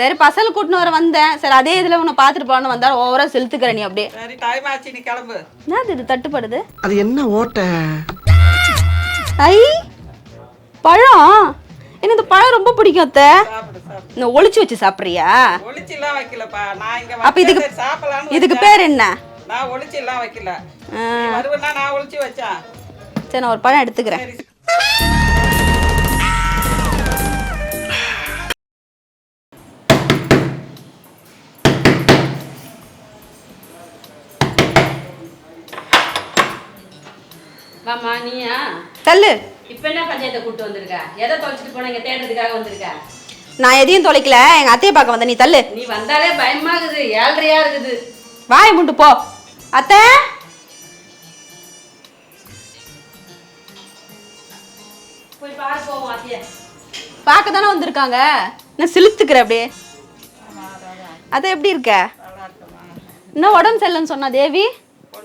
சரி பசல் கூட்டின்னு வர வந்தேன். சரி அதே இதில் உன்னை பார்த்துட்டு போகலான்னு வந்தா ஓவரா செலுத்துக்கிற நீ அப்படியே. சரி டைம் ஆச்சு நீ கிளம்பு. என்னது இது தட்டுப்படுது? அது என்ன ஓட்ட? ஐ பழம். எனக்கு இந்த பழம் ரொம்ப பிடிக்கும் அத்தை. இந்த ஒளிச்சு வச்சு சாப்பிட்றியா? ஒளிச்செல்லாம் வைக்கலப்பா. நான் இங்க அப்ப இதுக்கு- இதுக்கு. பேர் என்ன? நான் ஒளிச்செல்லாம் வைக்கல. ஆ, நீ வருவேன்னா நான் ஒளிச்சு வச்சேன். சரி நான் ஒரு பழம் எடுத்துக்கிறேன். வாம்மா நீயா? தள்ளு. இப்ப என்ன பஞ்சாயத்தை கூட்டு வந்திருக்க? எதை தொலைச்சிட்டு போன இங்க தேடுறதுக்காக வந்திருக்க? நான் எதையும் தொலைக்கல. எங்க அத்தையை பார்க்க வந்தேன் நீ தள்ளு. நீ வந்தாலே பயமாகுது ஏழ்றையா இருக்குது. வாய் முண்டு போ. அத்தை. போய் பாரு போவோம் அத்திய பார்க்க தானே வந்திருக்காங்க. நான் சிலுத்துக்கிற அப்படியே? அத்தை எப்படி இருக்க? இன்னும் உடம்பு சரியில்லைன்னு சொன்னா தேவி?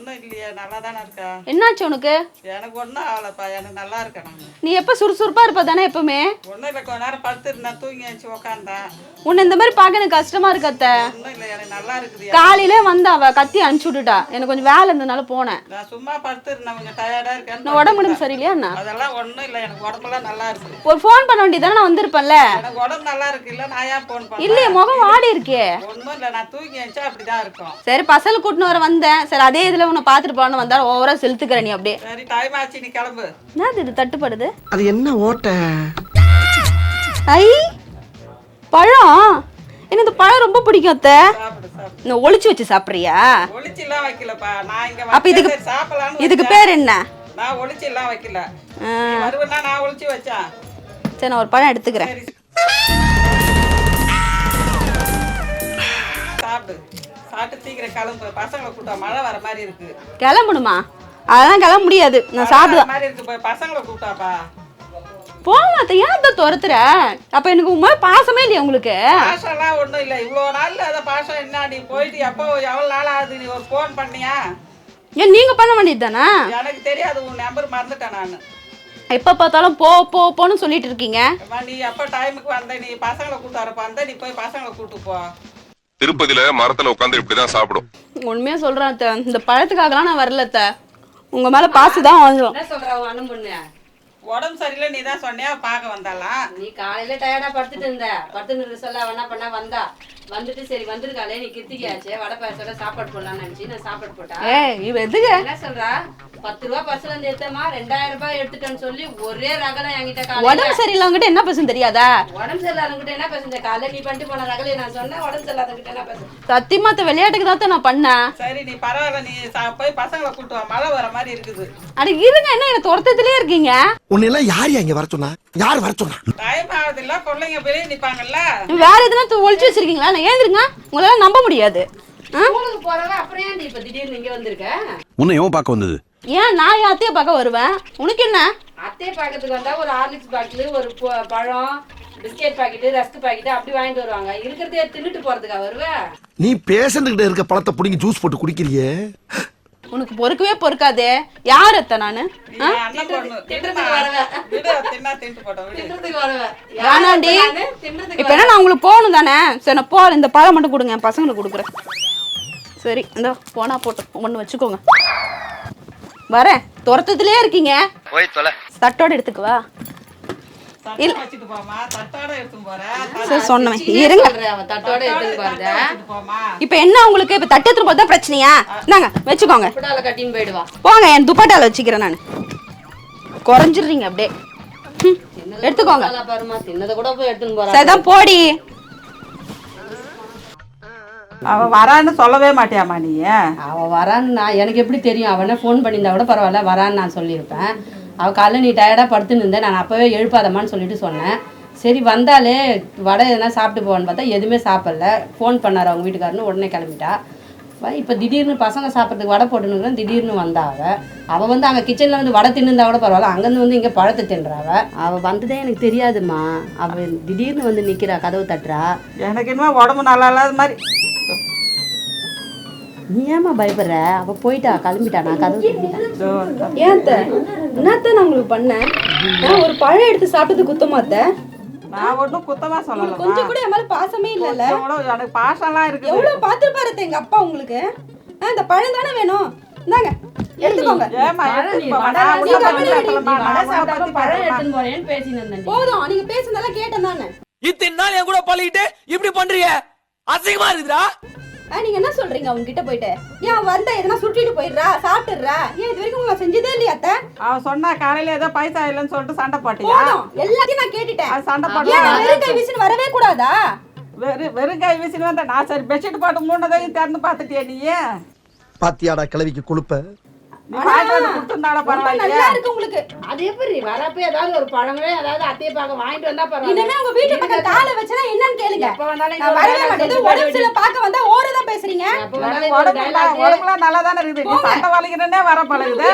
ஒன்றும் இல்லையே நல்லா தானே இருக்கா? என்னாச்சு உனக்கு? எனக்கு ஒன்றும் ஆகலப்பா எனக்கு நல்லா இருக்கேன் நான். நீ எப்போ சுறுசுறுப்பா இருப்ப தானே எப்பவுமே? ஒன்றும் இல்லை கொஞ்ச நேரம் படுத்துருந்தேன் தூங்கி வச்சு உக்காந்தேன் உன்னை இந்த மாதிரி பார்க்க எனக்கு கஷ்டமா இருக்கு அத்தை. ஒன்றும் இல்லை எனக்கு நல்லா இருக்குது காலையில வந்து அவ கத்தி அனுப்பிச்சு விட்டுட்டா. எனக்கு கொஞ்சம் வேலை இருந்ததுனால போனேன். நான் சும்மா படுத்துருந்தேன் கொஞ்சம் டயர்டாக இருக்கேன் நான் உடம்பு உடம்பு சரியில்லையா என்ன? அதெல்லாம் ஒன்றும் இல்லை எனக்கு உடம்பெல்லாம் நல்லா இருக்கு. ஒரு ஃபோன் பண்ண வேண்டியதானே நான் வந்திருப்பேன்ல? எனக்கு உடம்பு நல்லா இருக்கு இல்லை நான் ஏன் ஃபோன் பண்ணேன்? இல்லையே முகம் வாடி இருக்கே. ஒன்றும் இல்லை நான் தூங்கி வச்சா அப்படி தான் இருக்கும். சரி பசல் கூட்டின்னு வர வந்தேன். சரி அதே இதில் உன்னை பார்த்துட்டு போகலான்னு வந்தா ஓவரா செலுத்துக்கிற நீ அப்படியே. சரி டைம் ஆச்சு நீ கிளம்பு. என்னது இது தட்டுப்படுது? அது என்ன ஓட்ட? ஐ பழம். எனக்கு இந்த பழம் ரொம்ப பிடிக்கும் அத்தை? சாப்பிடு சாப்பிடு. இந்த ஒளிச்சு வச்சு சாப்பிட்றியா? ஒளிச்செல்லாம் வைக்கலப்பா. நான் இங்க அப்ப இதுக்கு- வந்தேன், சாப்பிடலாம்னு இதுக்கு. பேர் என்ன? நான் ஒளிச்செல்லாம் வைக்கல. ஆ, நீ வருவேன்னா நான் ஒளிச்சு வச்சேன். சரி நான் ஒரு பழம் எடுத்துக்கிறேன். சரி. சாப்பிடு. சாப்பிட்டு சீக்கிரம் கிளம்பு. பசங்களை கூட்டா மழை வர மாதிரி இருக்கு. கிளம்பணுமா? அதெல்லாம் கிளம்ப முடியாது. நான் சாப்பிடுவேன். மாதிரி இருக்கு. போய் பசங்களை கூட்டாப்பா போங்க அத்தை. ஏன் அத்தை துரத்துற? அப்ப எனக்கு உங்க பாசமே இல்லையா உங்களுக்கு? பாசம்லாம் ஒன்றும் இல்லை. இவ்வளோ நாள்ல அதை பாசம் என்ன நீ போயிட்டு எப்போ எவ்வளோ நாள் ஆகுது? நீ ஒரு ஃபோன் பண்ணியா? ஏன் நீங்க பண்ண வேண்டியது தானே? எனக்கு தெரியாது. உன் நம்பர் மறந்துட்டேன் நான். எப்ப பார்த்தாலும் போ போ போன்னு சொல்லிட்டு இருக்கீங்க. நீ எப்போ டைமுக்கு வந்த? நீ பசங்களை கூட்டு வரப்ப வந்த? நீ போய் பசங்களை கூட்டு போ. திருப்பதியில மரத்துல உட்காந்து இப்படிதான் சாப்பிடும். உண்மையா சொல்றேன் அத்தை. இந்த பழத்துக்காகலாம் நான் வரல அத்தை. உங்க மேல பாசு தான் வாங்குவோம் என்ன சொல்ற உன் அண்ணன் பொண்ணு? உடம்பு சரியில்லை நீ தான் சொன்னியா? பார்க்க வந்தாலாம் நீ காலையில டயர்டா படுத்துட்டு இருந்த. படுத்துட்டு இருக்க சொல்ல அவ என்ன பண்ணா? வந்தா. வந்துட்டு சரி வந்திருக்காளே நீ கிருத்திகாச்சு வடை பாயசோட சாப்பாடு போடலாம்னு நினைச்சு நான் சாப்பாடு போட்டா? ஏ இவ எதுக்கு? என்ன சொல்றா? பத்து ரூபா பஸ்ல இருந்து எடுத்தமா ரெண்டாயிரம் ரூபாய் எடுத்துட்டேன்னு சொல்லி ஒரே ரகலை என்கிட்ட உடம்பு சரியில்லாமங்கிட்ட என்ன பேசுன்னு தெரியாதா? உடம்பு சரியில்லாதவங்கிட்ட என்ன பேசுற காலையில நீ பண்ணிட்டு போன ரகலையை நான் சொன்னேன் உடம்பு சரியில்லாதவங்கிட்ட என்ன பேசுற சத்தியமா அத்தை விளையாட்டுக்கு தான் நான் பண்ணேன். சரி நீ பரவாயில்ல நீ சா- போய் பசங்களை கூட்டு வா. மழை வர மாதிரி இருக்குது. அட இருங்க என்ன என்ன துரத்தத்திலே இருக்கீங்க? உன்னை எல்லாம் யார் இங்க வர சொன்னா? யார் வர சொன்னா? டைம் ஆகுது இல்ல பிள்ளைங்க வெளியே நிப்பாங்கல்ல. வேற எதுனா ஒளிச்சு வச்சிருக்கீங்களா? நான் ஏந்திருங்க உங்களால நம்ப முடியாது. ஆ? ஸ்கூலுக்கு போறவ அப்புறம் ஏன்டி இப்ப திடீர்னு இங்க வந்திருக்க? உன்னை எவன் பார்க்க வந்தது? ஏன் நான் என் அத்தையை பார்க்க வருவேன்? உனக்கு என்ன? அத்தையை பார்க்கறதுக்கு வந்தா ஒரு ஹார்லிக்ஸ் பாட்டில் ஒரு பழம் பிஸ்கெட் பாக்கெட்டு ரஸ்க் பாக்கெட்டு அப்படி வாங்கிட்டு வருவாங்க. இருக்கிறதே தின்னுட்டு போறதுக்கா வருவ? நீ பேஷண்ட் கிட்ட இருக்க பழத்தை புடிங்கி ஜூஸ் போட்டு குடிக்கிறியே? உனக்கு பொறுக்கவே பொறுக்காதே. யார் அத்தை நானு? வேணாண்டி. இப்ப என்ன நான் உங்களுக்கு போகணும் தானே? சரி நான் போறேன். இந்த பழம் மட்டும் கொடுங்க என் பசங்களுக்கு கொடுக்குறேன். சரி இந்த போனா போட்டோம் ஒன்று வச்சுக்கோங்க. வரேன். துரத்தத்திலே இருக்கீங்க. போய் தொலை. தட்டோட எடுத்துக்குவா இருங்க. இப்போ என்ன உங்களுக்கு? இப்போ தட்டு எடுத்துட்டு போகிறது பிரச்சனையா? வச்சுக்கோங்க. போங்க என் துப்பாட்டால வச்சுக்கிறேன் நான். குறைஞ்சிடுறீங்க அப்படியே. எடுத்துக்கோங்க. சரிதான் போடி. அவ வரான்னு சொல்லவே மாட்டியாமா நீ? அவ வரான்னு நான் எனக்கு எப்படி தெரியும்? அவனே ஃபோன் பண்ணியிருந்தா கூட பரவாயில்ல வரான்னு நான் சொல்லியிருப்பேன். அவ காலைல நீ டயர்டாக படுத்துன்னு இருந்தேன். நான் அப்போவே எழுப்பாதம்மான்னு சொல்லிட்டு சொன்னேன். சரி வந்தாலே வடை எதனா சாப்பிட்டு போவான்னு பார்த்தா எதுவுமே சாப்பிடல. ஃபோன் பண்ணார் அவங்க வீட்டுக்காரன்னு உடனே கிளம்பிட்டா. இப்போ திடீர்னு பசங்க சாப்பிட்றதுக்கு வடை போட்டுன்னு திடீர்னு வந்தா அவ. அவள் வந்து அங்கே கிச்சனில் வந்து வடை தின்னுந்தா கூட பரவாயில்ல. அங்கேருந்து வந்து இங்கே பழத்தை தின்றா அவ. அவள் வந்ததே எனக்கு தெரியாதும்மா. அவள் திடீர்னு வந்து நிற்கிறா கதவு தட்டுறா. எனக்கு இன்னும் உடம்பு நல்லா இல்லாத மாதிரி. நீ ஏம்மா பயப்படுற? அவள் போயிட்டா கிளம்பிட்டா நான் கதவு. ஏன் என்னத்த நான் உங்களுக்கு பண்ணேன்? நான் ஒரு பழம் எடுத்து சாப்பிட்டது குத்தமாத்த? நான் ஒன்றும் குத்தமா சொல்லலம்மா. கொஞ்சம் கூட என் மேல பாசமே இல்லைல்ல? எனக்கு பாசம்லாம் இருக்குது. எவ்வளவு பார்த்துருப்பாரு அத்தை எங்க அப்பா உங்களுக்கு? இந்த பழம் தானே வேணும்? இந்தாங்க எடுத்துக்கோங்க. போதும் நீங்க பேசுனதெல்லாம் கேட்டேன் தானே. இத்தனை நாள் என் கூட பழகிட்டு இப்படி பண்றீங்க அசிங்கமா இருக்குதுடா. ஆ, நீங்க என்ன சொல்றீங்க அவங்க கிட்ட போயிட்டு? ஏன் வந்தா எதனா சுட்டிட்டு போயிடுறா? சாப்பிட்டுறா ஏன் இது வரைக்கும் உங்களை செஞ்சதே இல்லையா அத்தை? அவன் சொன்னா காலையில ஏதோ பைசா இல்லைன்னு சொல்லிட்டு சண்டை போட்டியா? போதும். எல்லாத்தையும் நான் கேட்டுட்டேன். அது சண்டை ஏன் நான் வெறும் கை வீசின்னு வரவே கூடாதா? வெறும் வெறும் கை வீசின்னு வந்தேன் நான் சரி பெட்ஷீட் போட்டு மூணதையும் திறந்து பார்த்துட்டியா நீ பாத்தியாடா கிளவிக்கு கொழுப்ப. நல்லா இருக்கு உங்களுக்கு. அது எப்படி வரப்ப ஏதாவது ஒரு பழங்களே ஏதாவது அத்தையை பார்க்க வாங்கிட்டு வந்தா பரவாயில்ல. இனிமே உங்க வீட்டு பக்கம் காலை வச்சனா என்னன்னு கேளுங்க. எப்ப வந்தாலும் நான் வரவே மாட்டேன். வந்தா ஓரதான் பேசுறீங்க? உடம்புலாம் நல்லா தானே இருக்குது. நீ சண்டை வலிக்கிறேன்னே வர பழகுது.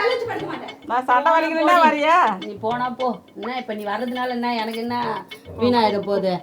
தலை வச்சு படுக்க மாட்டேன். நான் சண்டை வலிக்கிறேன்னே வரியா? நீ போனா போ. என்ன இப்ப நீ வர்றதுனால என்ன? எனக்கு என்ன வீணாயிட போகுது?